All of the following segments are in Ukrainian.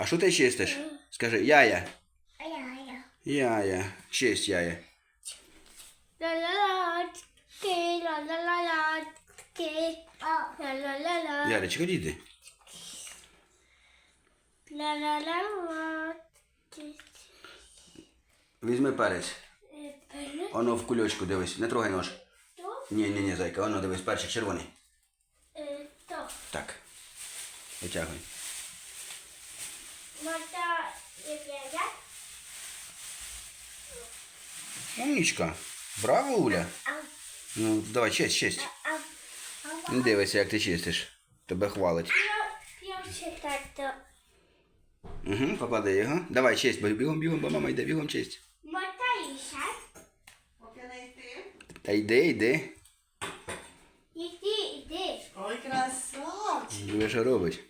А що ти чистиш? Скажи, яя. Яя. Чисть яя. Ла-ла-ла-ла, ки. Візьми перець. Е, Оно в кульочку, дивись. Не трогай нож. Ні, ні, ні, зайка, воно дивись, перчик червоний. е. Так. Витягуй. Умнічка. Браво, Уля. Ну, давай, честь, честь. Не дивися, як ти чистиш. Тебе хвалить. Угу, поклади його. Давай, честь, бігом, бігом, бо мама йде, бігом честь. Та йди, йди. Іди, іди. Ой, красавчик. Диви, що робить.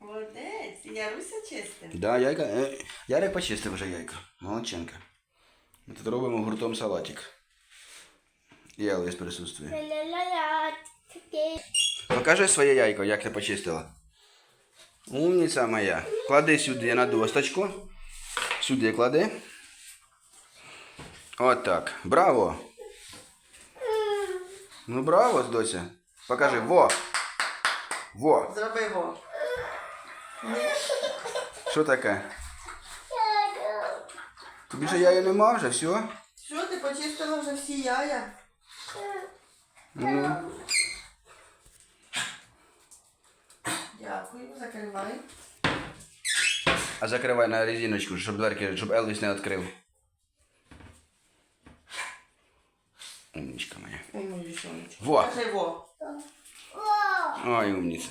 Молодець. Яруся чистив. Да, яйка. Е, Ярик почистив вже яйка. Молодченка. Ми тут робимо гуртом салатик. І Елвіс присутствує. Покажи своє яйко, як ти почистила. Умниця моя. Клади сюди на досточку. Сюди клади. От так. Браво. Ну браво, доця. Покажи. Во. Во. Зроби його. Що таке? Тобі ще яя нема вже, все? Що, ти почистила вже всі яя? Ну. Дякую, закривай. А закривай на резиночку, щоб дверки, щоб Елвіс не відкрив. Умничка моя. Ой, мою. Во. Кажи во. Ой, умниця.